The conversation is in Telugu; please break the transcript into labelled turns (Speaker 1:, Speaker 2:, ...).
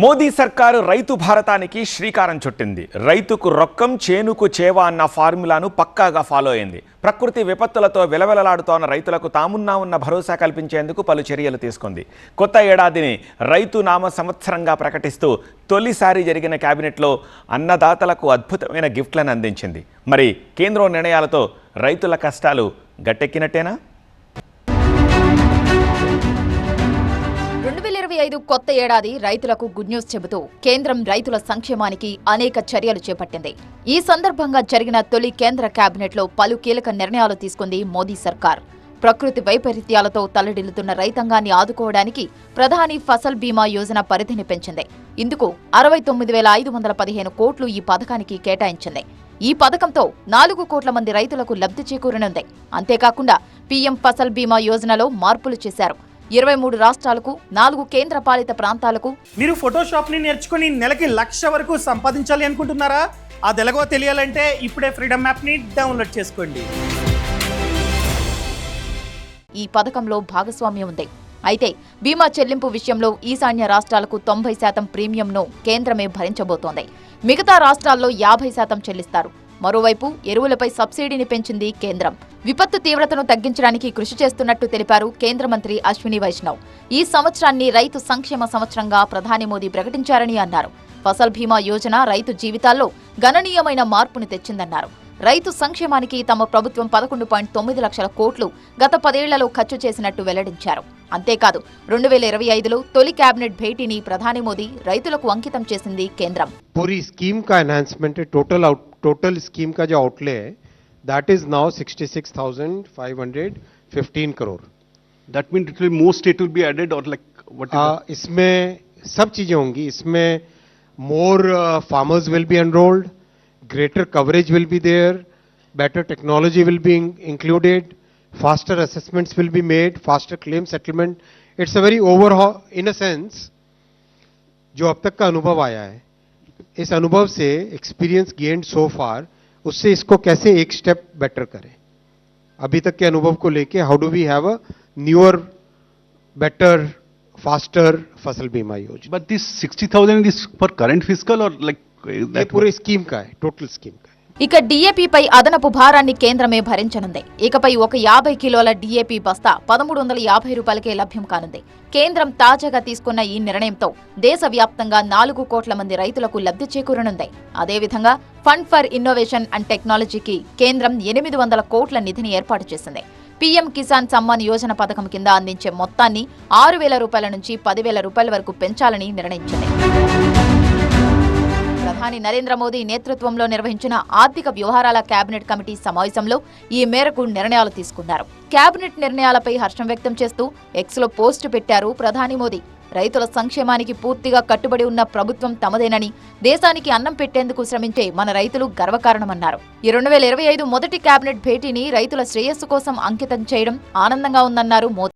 Speaker 1: మోదీ సర్కారు రైతు భారతానికి శ్రీకారం చుట్టింది. రైతుకు రొక్కం చేనుకు చేవ అన్న ఫార్ములాను పక్కాగా ఫాలో అయింది. ప్రకృతి విపత్తులతో విలవిలలాడుతోన్న రైతులకు తామున్నా ఉన్న భరోసా కల్పించేందుకు పలు చర్యలు తీసుకుంది. కొత్త ఏడాదిని రైతు నామ సంవత్సరంగా ప్రకటిస్తూ తొలిసారి జరిగిన కేబినెట్లో అన్నదాతలకు అద్భుతమైన గిఫ్ట్లను అందించింది. మరి కేంద్రం నిర్ణయాలతో రైతుల కష్టాలు గట్టెక్కినట్టేనా?
Speaker 2: రెండు వేల ఇరవై ఐదు కొత్త ఏడాది రైతులకు గుడ్ న్యూస్ చెబుతూ కేంద్రం రైతుల సంక్షేమానికి అనేక చర్యలు చేపట్టింది. ఈ సందర్భంగా జరిగిన తొలి కేంద్ర కేబినెట్లో పలు కీలక నిర్ణయాలు తీసుకుంది మోదీ సర్కార్. ప్రకృతి వైపరీత్యాలతో తల్లడిల్లుతున్న రైతాంగాన్ని ఆదుకోవడానికి ప్రధాని ఫసల్ బీమా యోజన పరిధిని పెంచింది. ఇందుకు అరవై తొమ్మిది వేల ఐదు వందల పదిహేను కోట్లు ఈ పథకానికి కేటాయించింది. ఈ పథకంతో నాలుగు కోట్ల మంది రైతులకు లబ్ధి చేకూరనుంది. అంతేకాకుండా పీఎం ఫసల్ బీమా యోజనలో మార్పులు చేశారు. ఇరవై మూడు రాష్ట్రాలకు నాలుగు కేంద్ర పాలిత ప్రాంతాలకు.
Speaker 3: మీరు ఫోటోషాప్ని నేర్చుకుని నెలకి లక్ష వరకు సంపాదించాలి అనుకుంటున్నారా? అది ఎలాగో తెలియాలంటే ఇప్పుడే ఫ్రీడమ్ యాప్ని డౌన్లోడ్ చేసుకోండి.
Speaker 2: ఈ పథకంలో భాగస్వామ్యం ఉంది. అయితే బీమా చెల్లింపు విషయంలో ఈశాన్య రాష్ట్రాలకు తొంభై శాతం ప్రీమియంను కేంద్రమే భరించబోతోంది. మిగతా రాష్ట్రాల్లో యాభై శాతం చెల్లిస్తారు. మరోవైపు ఎరువులపై సబ్సిడీని పెంచింది కేంద్రం. విపత్తు తీవ్రతను తగ్గించడానికి కృషి చేస్తున్నట్టు తెలిపారు కేంద్ర మంత్రి అశ్విని వైష్ణవ్. ఈ సంవత్సరాన్ని రైతు సంక్షేమ సంవత్సరంగా ప్రధాని మోదీ ప్రకటించారని అన్నారు. ఫసల్ భీమా యోజన రైతు జీవితాల్లో గణనీయమైన మార్పును తెచ్చిందన్నారు. రైతు సంక్షేమానికి తమ ప్రభుత్వం పదకొండు పాయింట్ తొమ్మిది లక్షల కోట్లు గత పదేళ్ళలో ఖర్చు చేసినట్టు వెల్లడించారు. అంతేకాదు రెండు వేల ఇరవై ఐదులో తొలి కేబినెట్ భేటీని ప్రధాని మోదీ రైతులకు అంకితం చేసింది కేంద్రం.
Speaker 4: స్కీమ్ కా enhancement total out total scheme का जो आउटले है that is now 66,515 crore
Speaker 5: that mean it will more state will be added और लाइक
Speaker 4: व्हाट इसमें सब चीज़ें होंगी इसमें more farmers will be enrolled greater coverage will be there better technology will be included faster assessments will be made faster claim settlement it's a very overall in a sense जो अब तक का अनुभव आया है इस अनुभव से एक्सपीरियंस गेंड सो फार उससे इसको कैसे एक स्टेप बेटर करें? अभी तक के अनुभव को लेके how do we have a newer better faster Fasal Bima Yojana?
Speaker 5: But this sixty thousand is for current fiscal
Speaker 4: और
Speaker 5: लाइक
Speaker 4: पूरे स्कीम का है टोटल स्कीम का
Speaker 2: ఇక డీఏపీపై అదనపు భారాన్ని కేంద్రమే భరించనుంది. ఇకపై ఒక యాభై కిలోల డీఏపీ బస్తా పదమూడు వందల యాభై రూపాయలకే లభ్యం కానుంది. కేంద్రం తాజాగా తీసుకున్న ఈ నిర్ణయంతో దేశవ్యాప్తంగా నాలుగు కోట్ల మంది రైతులకు లబ్ధి చేకూరనుంది. అదేవిధంగా ఫండ్ ఫర్ ఇన్నోవేషన్ అండ్ టెక్నాలజీకి కేంద్రం ఎనిమిది వందల కోట్ల నిధిని ఏర్పాటు చేసింది. పీఎం కిసాన్ సమ్మాన్ యోజన పథకం కింద అందించే మొత్తాన్ని ఆరు వేల రూపాయల నుంచి పదివేల రూపాయల వరకు పెంచాలని నిర్ణయించింది. ప్రధాని నరేంద్ర మోదీ నేతృత్వంలో నిర్వహించిన ఆర్థిక వ్యవహారాల కేబినెట్ కమిటీ సమావేశంలో ఈ మేరకు నిర్ణయాలు తీసుకున్నారు. కేబినెట్ నిర్ణయాలపై హర్షం వ్యక్తం చేస్తూ ఎక్స్లో పోస్టు పెట్టారు ప్రధాని మోదీ. రైతుల సంక్షేమానికి పూర్తిగా కట్టుబడి ఉన్న ప్రభుత్వం తమదేనని దేశానికి అన్నం పెట్టేందుకు శ్రమించే మన రైతులు గర్వకారణమన్నారు. ఈ రెండు వేల ఇరవై ఐదు మొదటి కేబినెట్ భేటీని రైతుల శ్రేయస్సు కోసం అంకితం చేయడం ఆనందంగా ఉందన్నారు మోదీ.